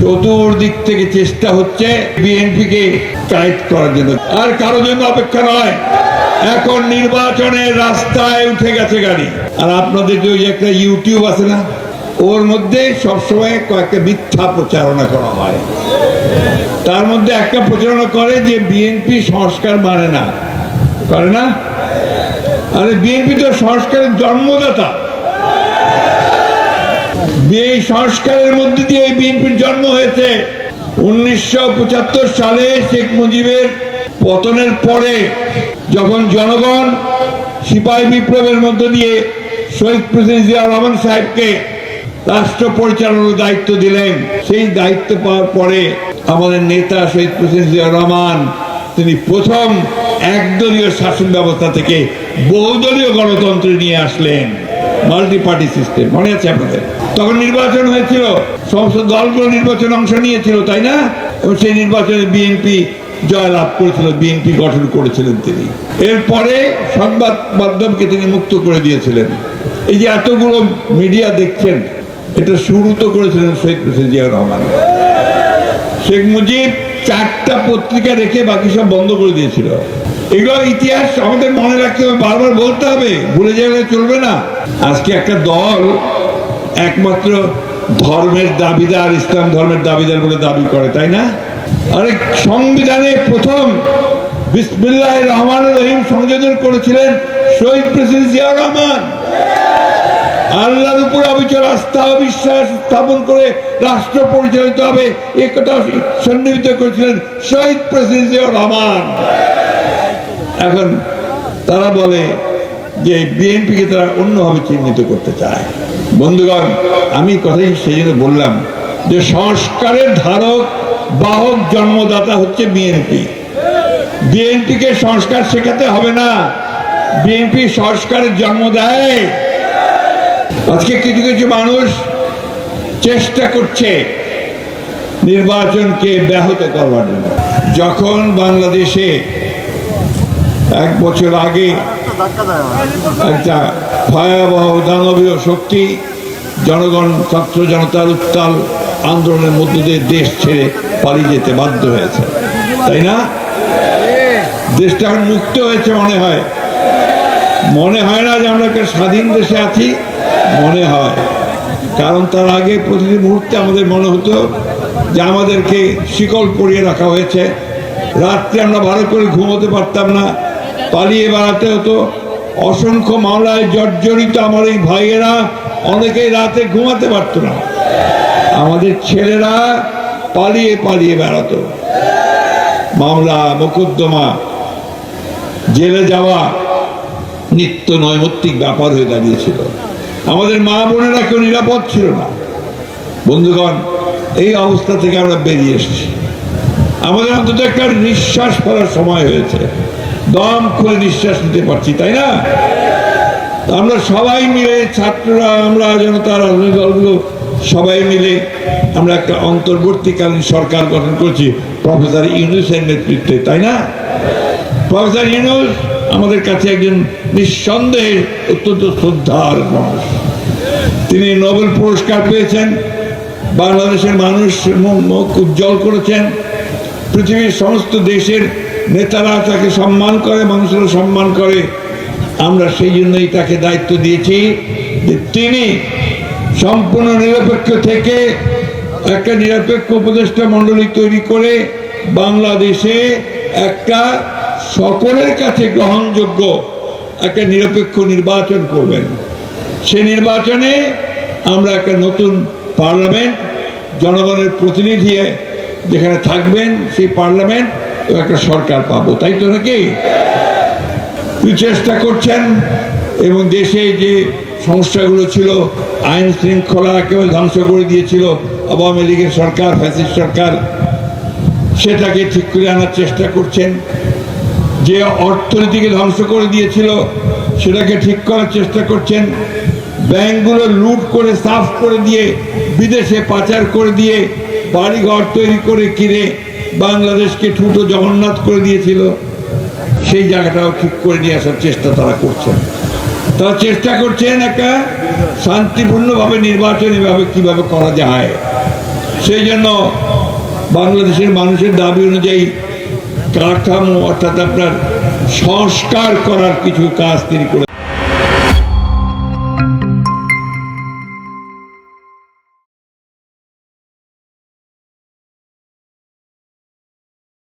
চতুর্দিক থেকে চেষ্টা হচ্ছে বিএনপিকে টাইট করার জন্য। আর কারোর জন্য অপেক্ষা নয়। এখন নির্বাচনের রাস্তায় উঠে গেছে গাড়ি। আর আপনাদের যে একটা ইউটিউব আছে না, ওর মধ্যে সবসময় কয়েকটা মিথ্যা প্রচারণা করা হয়। তার মধ্যে একটা প্রচারণা করে যে বিএনপি সংস্কার মানে না। করে না? আরে বিএনপি তো সংস্কারের জন্মদাতা। এই সংস্কারের মধ্যে দিয়ে এই বিএনপির জন্ম হয়েছে, উনিশশো পঁচাত্তর সালে শেখ মুজিবের পতনের পরে যখন জনগণ সিপাহী বিপ্লবের মধ্য দিয়ে শহীদ প্রেসিডেন্ট জিয়া রহমান সাহেবকে রাষ্ট্র পরিচালনার দায়িত্ব দিলেন, সেই দায়িত্ব পাওয়ার পরে আমাদের নেতা শহীদ প্রেসিডেন্ট জিয়া রহমান, তিনি প্রথম একদলীয় শাসন ব্যবস্থা থেকে বহুদলীয় গণতন্ত্র নিয়ে আসলেন মাল্টি পার্টি সিস্টেম মনে আছে আপনাদের? তখন নির্বাচন হয়েছিল, সমস্ত দলগুলো নির্বাচনে অংশ নিয়েছিল, তাই না? এবং সেই নির্বাচনে বিএনপি জয়লাভ করেছিল, বিএনপি গঠন করেছিলেন তিনি। এরপরে সংবাদ মাধ্যমকে তিনি মুক্ত করে দিয়েছিলেন। এই যে এতগুলো মিডিয়া দেখছেন, এটা শুরু তো করেছিলেন শহীদ প্রেসিডেন্ট জিয়া রহমান। শেখ মুজিব চারটা পত্রিকা রেখে বাকি সব বন্ধ করে দিয়েছিল। এগুলো ইতিহাস আমাদের মনে রাখতে হবে, বারবার বলতে হবে, ভুলে গেলে চলবে না। আজকে একটা দল একমাত্র ধর্মের দাবিদার, ইসলাম ধর্মের দাবিদার বলে দাবি করে, তাই না? আরে সংবিধানে প্রথম বিসমিল্লাহ রহমান রহিম সংযোজন করেছিলেন শহীদ প্রেসিডেন্ট জিয়া রহমান। আল্লাহর উপর অবিচল আস্থা ও বিশ্বাস স্থাপন করে রাষ্ট্র পরিচালিত হবে এ কথা সন্নিহিত করেছিলেন শহীদ প্রেসিডেন্ট জিয়া রহমান। এখন তারা বলে যে বিএনপিকে তারা অন্যভাবে চিহ্নিত করতে চায়। বন্ধুগণ, আমি কথাই সেই জন্য বললাম যে সংস্কারের ধারক, বাহক, জন্মদাতা হচ্ছে বিএনপি বিএনপিকে সংস্কার শেখাতে হবে না। বিএনপি সংস্কারের জন্ম দেয়। আজকে কিছু কিছু মানুষ চেষ্টা করছে নির্বাচনকে ব্যাহত করবার জন্য। যখন বাংলাদেশে এক বছর আগে একটা ভয়াবহ দানবীয় শক্তি, জনগণ, ছাত্র জনতার উত্তাল আন্দোলনের মধ্য দিয়ে দেশ ছেড়ে পালিয়ে যেতে বাধ্য হয়েছে। তাই না? দেশটা এখন মুক্ত হয়েছে মনে হয়। মনে হয় না যে আমরা একটা স্বাধীন দেশে আছি? মনে হয়। কারণ তার আগে প্রতিটি মুহূর্তে আমাদের মনে হতো যে আমাদেরকে শিকল পরিয়ে রাখা হয়েছে। রাত্রে আমরা ভালো করে ঘুমোতে পারতাম না। পালিয়ে বেড়াতে হতো। অসংখ্য মামলায় জর্জরিত আমার এই ভাইয়েরা অনেকেই রাতে ঘুমাতে পারতো না। আমাদের ছেলেরা পালিয়ে পালিয়ে বেড়াতো। মামলা মোকদ্দমা, জেলে যাওয়া নিত্য নৈমিত্তিক ব্যাপার হয়ে দাঁড়িয়েছিল। আমাদের মা বোনেরা কেউ নিরাপদ ছিল না। বন্ধুগণ, এই অবস্থা থেকে আমরা বেরিয়ে এসেছি। আমাদের অন্তত একটা নিঃশ্বাস ফেলার সময় হয়েছে। দম খুলে নিঃশ্বাস নিতে পারছি, তাই না? আমরা সবাই মিলে, ছাত্ররা, আমরা, জনতার দলগুলো সবাই মিলে আমরা একটা অন্তর্বর্তীকালীন সরকার গঠন করছি, প্রফেসর ইউনুসের নেতৃত্বে, তাই না? প্রফেসর ইউনুস আমাদের কাছে একজন নিঃসন্দেহে অত্যন্ত শ্রদ্ধার মানুষ। তিনি নোবেল পুরস্কার পেয়েছেন, বাংলাদেশের মানুষ মুখ উজ্জ্বল করেছেন। পৃথিবীর সমস্ত দেশের নেতারা তাকে সম্মান করে, মানুষেরা সম্মান করে। আমরা সেই জন্যই তাকে দায়িত্ব দিয়েছি যে তিনি সম্পূর্ণ নিরপেক্ষ থেকে একটা নিরপেক্ষ উপদেষ্টা মণ্ডলী তৈরি করে বাংলাদেশে একটা সকলের কাছে গ্রহণযোগ্য একটা নিরপেক্ষ নির্বাচন করবেন। সে নির্বাচনে আমরা একটা নতুন পার্লামেন্ট, জনগণের প্রতিনিধি যেখানে থাকবেন, সেই পার্লামেন্ট ও একটা সরকার পাবো। তাই তো নাকি? চেষ্টা করছেন? এবং দেশে যে সমস্যাগুলো ছিল, আইন শৃঙ্খলা একেবারে ধ্বংস করে দিয়েছিল, আওয়ামী লীগের সরকার, ফ্যাসিস্ট সরকার, সেটাকে ঠিক করে আনার চেষ্টা করছেন। যে অর্থনীতিকে ধ্বংস করে দিয়েছিল, সেটাকে ঠিক করার চেষ্টা করছেন। ব্যাংকগুলো লুট করে, সাফ করে দিয়ে, বিদেশে পাচার করে দিয়ে বাড়িঘর তৈরি করে কিনে বাংলাদেশকে ঠুটো জগন্নাথ করে দিয়েছিল, সেই জায়গাটাও ঠিক করে নিয়ে আসার চেষ্টা তারা করছেন। তারা চেষ্টা করছেন একটা শান্তিপূর্ণভাবে নির্বাচন এভাবে কীভাবে করা যায়। সেই জন্য বাংলাদেশের মানুষের দাবি অনুযায়ী কাঠামো, অর্থাৎ আপনার সংস্কার করার কিছু কাজ তিনি করে